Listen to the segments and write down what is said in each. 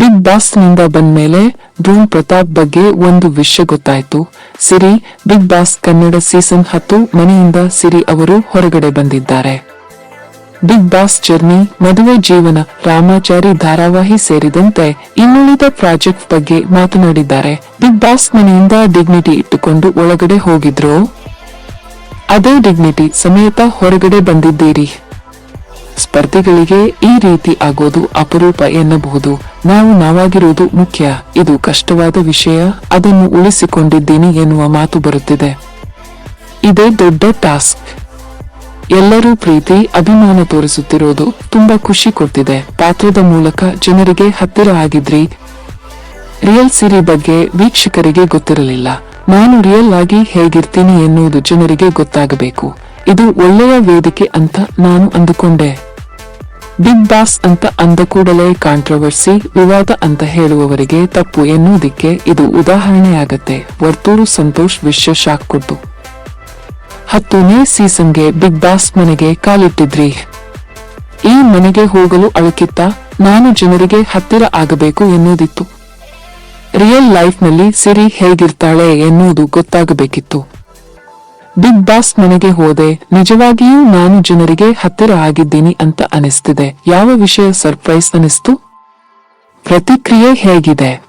Big ಬಾಸ್ನಿಂದ ಬಂದ ಮೇಲೆ ಧೂಮ್ ಪ್ರತಾಪ್ ಬಗ್ಗೆ ಒಂದು ವಿಷಯ ಗೊತ್ತಾಯ್ತು. Siri, Bigg Boss Kannada season ಹತ್ತು ಮನೆಯಿಂದ ಸಿರಿ ಅವರು ಹೊರಗಡೆ ಬಂದಿದ್ದಾರೆ. ಬಿಗ್ ಬಾಸ್ ಜರ್ನಿ, ಮದುವೆ ಜೀವನ, ರಾಮಾಚಾರಿ ಧಾರಾವಾಹಿ ಸೇರಿದಂತೆ ಇನ್ನುಳಿದ ಪ್ರಾಜೆಕ್ಟ್ ಬಗ್ಗೆ ಮಾತನಾಡಿದ್ದಾರೆ. ಬಿಗ್ ಬಾಸ್ ಮನೆಯಿಂದ ಡಿಗ್ನಿಟಿ ಇಟ್ಟುಕೊಂಡು ಒಳಗಡೆ ಹೋಗಿದ್ರು? ಅದೇ ಡಿಗ್ನಿಟಿ ಸಮೇತ ಹೊರಗಡೆ ಬಂದಿದ್ದೀರಿ. ಸ್ಪರ್ಧಿಗಳಿಗೆ ಈ ರೀತಿ ಆಗೋದು ಅಪರೂಪ ಎನ್ನಬಹುದು. ನಾವು ನಾವಾಗಿರುವುದು ಮುಖ್ಯ. ಇದು ಕಷ್ಟವಾದ ವಿಷಯ. ಅದನ್ನು ಉಳಿಸಿಕೊಂಡಿದ್ದೀನಿ ಎನ್ನುವ ಮಾತು ಬರುತ್ತಿದೆ. ಇದೇ ದೊಡ್ಡ ಟಾಸ್ಕ್. ಎಲ್ಲರೂ ಪ್ರೀತಿ, ಅಭಿಮಾನ ತೋರಿಸುತ್ತಿರೋದು ತುಂಬಾ ಖುಷಿ ಕೊಡ್ತಿದೆ. ಪಾತ್ರದ ಮೂಲಕ ಜನರಿಗೆ ಹತ್ತಿರ ಆಗಿದ್ರಿ. ರಿಯಲ್ ಸಿರಿ ಬಗ್ಗೆ ವೀಕ್ಷಕರಿಗೆ ಗೊತ್ತಿರಲಿಲ್ಲ. ನಾನು ರಿಯಲ್ ಆಗಿ ಹೇಗಿರ್ತೀನಿ ಎನ್ನುವುದು ಜನರಿಗೆ ಗೊತ್ತಾಗಬೇಕು. ಇದು ಒಳ್ಳೆಯ ವೇದಿಕೆ ಅಂತ ನಾನು ಅಂದುಕೊಂಡೆ. ಬಿಗ್ ಬಾಸ್ ಅಂತ ಅಂದ ಕೂಡಲೇ ಕಾಂಟ್ರವರ್ಸಿ ವಿವಾದ ಅಂತ ಹೇಳುವವರಿಗೆ ತಪ್ಪು ಎನ್ನುವುದಕ್ಕೆ ಇದು ಉದಾಹರಣೆಯಾಗತ್ತೆ. ವರ್ತೂರು ಸಂತೋಷ್ ವಿಶ್ವ ಶಾಕ್ ಕೊಟ್ಟು. ಹತ್ತನೇ ಸೀಸನ್ಗೆ ಬಿಗ್ ಬಾಸ್ ಮನೆಗೆ ಕಾಲಿಟ್ಟಿದ್ರಿ. ಈ ಮನೆಗೆ ಹೋಗಲು ಅಳಕಿತ್ತ ನಾನು ಜನರಿಗೆ ಹತ್ತಿರ ಆಗಬೇಕು ಎನ್ನುವುದಿತ್ತು. ರಿಯಲ್ ಲೈಫ್ನಲ್ಲಿ ಸಿರಿ ಹೇಗಿರ್ತಾಳೆ ಎನ್ನುವುದು ಗೊತ್ತಾಗಬೇಕಿತ್ತು. ಬಿಗ್ ಬಾಸ್ ಮನೆಗೆ ಹೋದೆ. ನಿಜವಾಗಿಯೂ ನಾನು ಜನರಿಗೆ ಹತ್ತಿರ ಆಗಿದ್ದೀನಿ ಅಂತ ಅನಿಸ್ತಿದೆ. ಯಾವ ವಿಷಯ ಸರ್ಪ್ರೈಸ್ ಅನಿಸ್ತು? ಪ್ರತಿಕ್ರಿಯೆ ಹೇಗಿದೆ.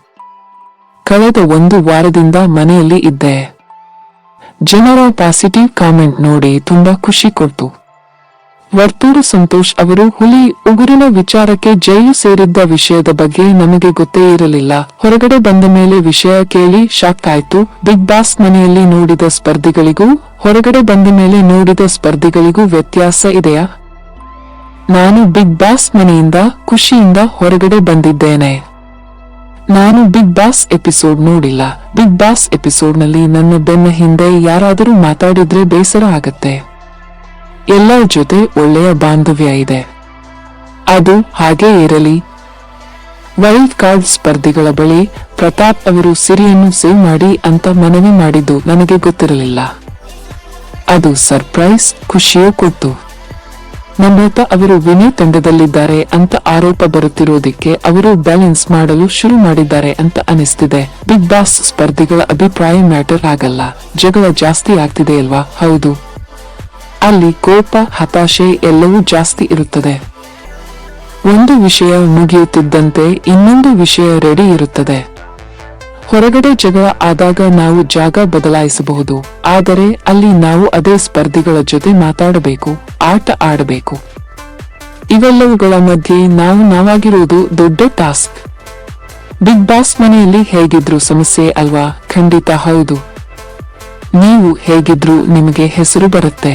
ಕಳೆದ ಒಂದು ವಾರದಿಂದ ಮನೆಯಲ್ಲಿ ಇದ್ದೆ. ಜನರ ಪಾಸಿಟಿವ್ ಕಾಮೆಂಟ್ ನೋಡಿ ತುಂಬಾ ಖುಷಿ ಕೊಡ್ತು. ವರ್ತೂರು ಸಂತೋಷ್ ಅವರು, ಹುಲಿ ಉಗುರಿನ ವಿಚಾರಕ್ಕೆ ಜೈಲು ಸೇರಿದ್ದ ವಿಷಯದ ಬಗ್ಗೆ ನಮಗೆ ಗೊತ್ತೇ ಇರಲಿಲ್ಲ. ಹೊರಗಡೆ ಬಂದ ಮೇಲೆ ವಿಷಯ ಕೇಳಿ ಶಾಕ್ ಆಯ್ತು. ಬಿಗ್ ಬಾಸ್ ಮನೆಯಲ್ಲಿ ನೋಡಿದ ಸ್ಪರ್ಧಿಗಳಿಗೂ ಹೊರಗಡೆ ಬಂದ ಮೇಲೆ ನೋಡಿದ ಸ್ಪರ್ಧಿಗಳಿಗೂ ವ್ಯತ್ಯಾಸ ಇದೆಯಾ? ನಾನು ಬಿಗ್ ಬಾಸ್ ಮನೆಯಿಂದ ಖುಷಿಯಿಂದ ಹೊರಗಡೆ ಬಂದಿದ್ದೇನೆ. ನಾನು ಬಿಗ್ ಬಾಸ್ ಎಪಿಸೋಡ್ ನೋಡಿಲ್ಲ. ಬಿಗ್ ಬಾಸ್ ಎಪಿಸೋಡ್ನಲ್ಲಿ ನನ್ನ ಬೆನ್ನ ಹಿಂದೆ ಯಾರಾದರೂ ಮಾತಾಡಿದ್ರೆ ಬೇಸರ ಆಗತ್ತೆ. ಎಲ್ಲರ ಜೊತೆ ಒಳ್ಳೆಯ ಬಾಂಧವ್ಯ ಇದೆ. ಅದು ಹಾಗೇ ಇರಲಿ. ವೈಲ್ಡ್ ಕಾರ್ಡ್ ಸ್ಪರ್ಧಿಗಳ ಬಳಿ ಪ್ರತಾಪ್ ಅವರು ಸಿರಿಯನ್ನು ಸೇವ್ ಮಾಡಿ ಅಂತ ಮನವಿ ಮಾಡಿದ್ದು ನನಗೆ ಗೊತ್ತಿರಲಿಲ್ಲ. ಅದು ಸರ್ಪ್ರೈಸ್, ಖುಷಿಯೂ ಕೊಟ್ಟು. ನಮ್ರತಾ ಅವರು ವಿನಿ ತಂಡದಲ್ಲಿದ್ದಾರೆ ಅಂತ ಆರೋಪ ಬರುತ್ತಿರುವುದಕ್ಕೆ ಅವರು ಬ್ಯಾಲೆನ್ಸ್ ಮಾಡಲು ಶುರು ಮಾಡಿದ್ದಾರೆ ಅಂತ ಅನಿಸ್ತಿದೆ. ಬಿಗ್ ಬಾಸ್ ಸ್ಪರ್ಧಿಗಳ ಅಭಿಪ್ರಾಯ ಮ್ಯಾಟರ್ ಆಗಲ್ಲ. ಜಗಳ ಜಾಸ್ತಿ ಆಗ್ತಿದೆ ಅಲ್ವಾ? ಹೌದು. ಅಲ್ಲಿ ಕೋಪ, ಹತಾಶೆ ಎಲ್ಲವೂ ಜಾಸ್ತಿ ಇರುತ್ತದೆ. ಒಂದು ವಿಷಯ ಮುಗಿಯುತ್ತಿದ್ದಂತೆ ಇನ್ನೊಂದು ವಿಷಯ ರೆಡಿ ಇರುತ್ತದೆ. ಹೊರಗಡೆ ಜಗಳ ಆದಾಗ ನಾವು ಜಾಗ ಬದಲಾಯಿಸಬಹುದು. ಆದರೆ ಅಲ್ಲಿ ನಾವು ಅದೇ ಸ್ಪರ್ಧಿಗಳ ಜೊತೆ ಮಾತಾಡಬೇಕು, ಆಟ ಆಡಬೇಕು. ಇವೆಲ್ಲವುಗಳ ಮಧ್ಯೆ ನಾವು ನಾವಾಗಿರುವುದು ದೊಡ್ಡ ಟಾಸ್ಕ್. ಬಿಗ್ ಬಾಸ್ ಮನೆಯಲ್ಲಿ ಹೇಗಿದ್ರು ಸಮಸ್ಯೆ ಅಲ್ವಾ? ಖಂಡಿತ ಹೌದು. ನೀವು ಹೇಗಿದ್ರು ನಿಮಗೆ ಹೆಸರು ಬರುತ್ತೆ.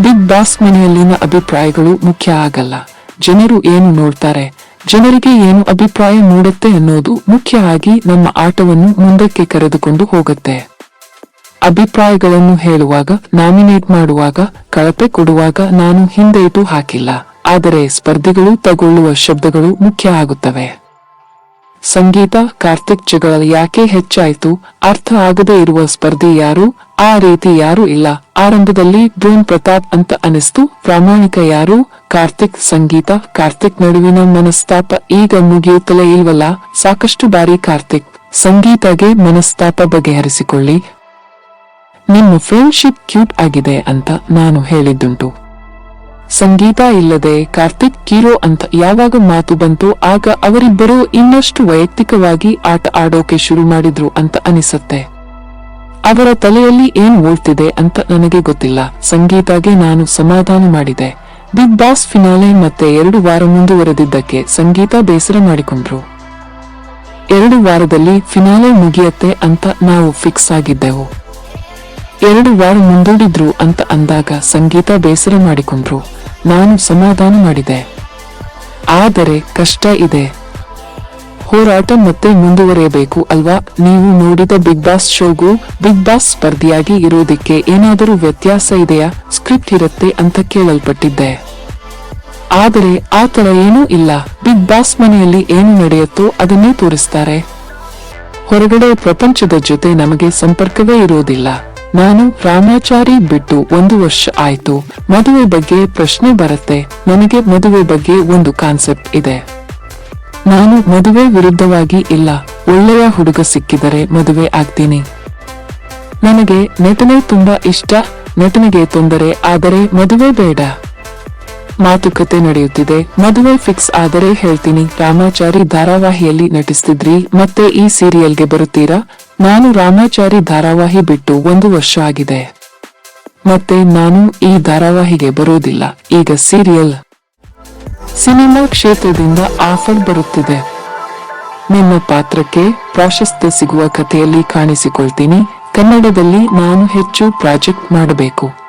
ಬಿಗ್ ಬಾಸ್ ಮನೆಯಲ್ಲಿನ ಅಭಿಪ್ರಾಯಗಳು ಮುಖ್ಯ ಆಗಲ್ಲ. ಜನರು ಏನು ನೋಡ್ತಾರೆ? ಜನರಿಗೆ ಏನು ಅಭಿಪ್ರಾಯ ಮೂಡುತ್ತೆ ಅನ್ನೋದು ಮುಖ್ಯವಾಗಿ ನಮ್ಮ ಆಟವನ್ನು ಮುಂದಕ್ಕೆ ಕರೆದುಕೊಂಡು ಹೋಗುತ್ತೆ. ಅಭಿಪ್ರಾಯಗಳನ್ನು ಹೇಳುವಾಗ, ನಾಮಿನೇಟ್ ಮಾಡುವಾಗ, ಕಳಪೆ ಕೊಡುವಾಗ ನಾನು ಹಿಂದೆ ಹಾಕಿಲ್ಲ. ಆದರೆ ಸ್ಪರ್ಧಿಗಳು ತಗೊಳ್ಳುವ ಶಬ್ದಗಳು ಮುಖ್ಯ ಆಗುತ್ತವೆ. ಸಂಗೀತ, ಕಾರ್ತಿಕ್ ಜಗಳ ಯಾಕೆ ಹೆಚ್ಚಾಯ್ತು? ಅರ್ಥ ಆಗದೆ ಇರುವ ಸ್ಪರ್ಧಿ ಯಾರು? ಆ ರೀತಿ ಯಾರು ಇಲ್ಲ. ಆರಂಭದಲ್ಲಿ ಭೂನ್ ಪ್ರತಾಪ್ ಅಂತ ಅನಿಸ್ತು ಪ್ರಾಮಾಣಿಕ ಯಾರು? ಕಾರ್ತಿಕ್ ಸಂಗೀತ, ಕಾರ್ತಿಕ್ ನಡುವಿನ ಮನಸ್ತಾಪ ಈಗ ಮುಗಿಯುತ್ತಲೇ ಇಲ್ವಲ್ಲ? ಸಾಕಷ್ಟು ಬಾರಿ ಕಾರ್ತಿಕ್, ಸಂಗೀತಗೆ ಮನಸ್ತಾಪ ಬಗೆಹರಿಸಿಕೊಳ್ಳಿ. ನಿಮ್ಮ ಫ್ರೆಂಡ್ಶಿಪ್ ಕ್ಯೂಟ್ ಆಗಿದೆ ಅಂತ ನಾನು ಹೇಳಿದ್ದುಂಟು. ಸಂಗೀತ ಇಲ್ಲದೆ ಕಾರ್ತಿಕ್ ಕೀರೋ ಅಂತ ಯಾವಾಗ ಮಾತು ಬಂತು ಆಗ ಅವರಿಬ್ಬರು ಇನ್ನಷ್ಟು ವೈಯಕ್ತಿಕವಾಗಿ ಆಟ ಆಡೋಕೆ ಶುರು ಮಾಡಿದ್ರು ಅಂತ ಅನಿಸುತ್ತೆ. ಅವರ ತಲೆಯಲ್ಲಿ ಏನ್ ಓಡ್ತಿದೆ ಅಂತ ನನಗೆ ಗೊತ್ತಿಲ್ಲ. ಸಂಗೀತಾಗೆ ನಾನು ಸಮಾಧಾನ ಮಾಡಿದೆ. ಬಿಗ್ ಬಾಸ್ ಫಿನಾಲೆ ಮತ್ತೆ ಎರಡು ವಾರ ಮುಂದುವರೆದಿದ್ದಕ್ಕೆ ಸಂಗೀತ ಬೇಸರ ಮಾಡಿಕೊಂಡ್ರು. ಎರಡು ವಾರದಲ್ಲಿ ಫಿನಾಲೆ ಮುಗಿಯತ್ತೆ ಅಂತ ನಾವು ಫಿಕ್ಸ್ ಆಗಿದ್ದೆವು. ಎರಡು ವಾರ ಮುಂದೂಡಿದ್ರು ಅಂತ ಅಂದಾಗ ಸಂಗೀತ ಬೇಸರ ಮಾಡಿಕೊಂಡ್ರು. ನಾನು ಸಮಾಧಾನ ಮಾಡಿದೆ. ಆದರೆ ಕಷ್ಟ ಇದೆ. ಹೋರಾಟ ಮತ್ತೆ ಮುಂದುವರಿಯಬೇಕು ಅಲ್ವಾ? ನೀವು ನೋಡಿದ ಬಿಗ್ ಬಾಸ್ ಶೋಗೂ ಬಿಗ್ ಬಾಸ್ ಸ್ಪರ್ಧಿಯಾಗಿ ಇರೋದಕ್ಕೆ ಏನಾದರೂ ವ್ಯತ್ಯಾಸ ಇದೆಯಾ? ಸ್ಕ್ರಿಪ್ಟ್ ಇರುತ್ತೆ ಅಂತ ಕೇಳಲ್ಪಟ್ಟಿದ್ದೆ. ಆದರೆ ಆ ಥರ ಏನೂ ಇಲ್ಲ. ಬಿಗ್ ಬಾಸ್ ಮನೆಯಲ್ಲಿ ಏನು ನಡೆಯುತ್ತೋ ಅದನ್ನೇ ತೋರಿಸ್ತಾರೆ. ಹೊರಗಡೆ ಪ್ರಪಂಚದ ಜೊತೆ ನಮಗೆ ಸಂಪರ್ಕವೇ ಇರೋದಿಲ್ಲ ನಾನು ರಾಮಾಚಾರಿ ಬಿಟ್ಟು ಒಂದು ವರ್ಷ ಆಯ್ತು. ಮದುವೆ ಬಗ್ಗೆ ಪ್ರಶ್ನೆ ಬರುತ್ತೆ. ನನಗೆ ಮದುವೆ ಬಗ್ಗೆ ಒಂದು ಕಾನ್ಸೆಪ್ಟ್ ಇದೆ. ನಾನು ಮದುವೆ ವಿರುದ್ಧವಾಗಿ ಇಲ್ಲ. ಒಳ್ಳೆಯ ಹುಡುಗ ಸಿಕ್ಕಿದರೆ ಮದುವೆ ಆಗ್ತೀನಿ. ನನಗೆ ನಟನೆ ತುಂಬಾ ಇಷ್ಟ. ನಟನೆಗೆ ತೊಂದರೆ ಆದರೆ ಮದುವೆ ಬೇಡ. ಮಾತುಕತೆ ನಡೆಯುತ್ತಿದೆ. ಮದುವೆ ಫಿಕ್ಸ್ ಆದರೆ ಹೇಳ್ತೀನಿ. ರಾಮಾಚಾರಿ ಧಾರಾವಾಹಿಯಲ್ಲಿ ನಟಿಸ್ತಿದ್ರಿ. ಮತ್ತೆ ಈ ಸೀರಿಯಲ್ಗೆ ಬರುತ್ತೀರಾ? ನಾನು ರಾಮಾಚಾರಿ ಧಾರಾವಾಹಿ ಬಿಟ್ಟು ಒಂದು ವರ್ಷ ಆಗಿದೆ. ಮತ್ತೆ ನಾನು ಈ ಧಾರಾವಾಹಿಗೆ ಬರೋದಿಲ್ಲ. ಈಗ ಸೀರಿಯಲ್ ಸಿನಿಮಾ ಕ್ಷೇತ್ರದಿಂದ ಆಫರ್ ಬರುತ್ತಿದೆ. ನಿಮ್ಮ ಪಾತ್ರಕ್ಕೆ ಪ್ರಾಶಸ್ತ್ಯ ಸಿಗುವ ಕಥೆಯಲ್ಲಿ ಕಾಣಿಸಿಕೊಳ್ತೀನಿ. ಕನ್ನಡದಲ್ಲಿ ನಾನು ಹೆಚ್ಚು ಪ್ರಾಜೆಕ್ಟ್ ಮಾಡಬೇಕು.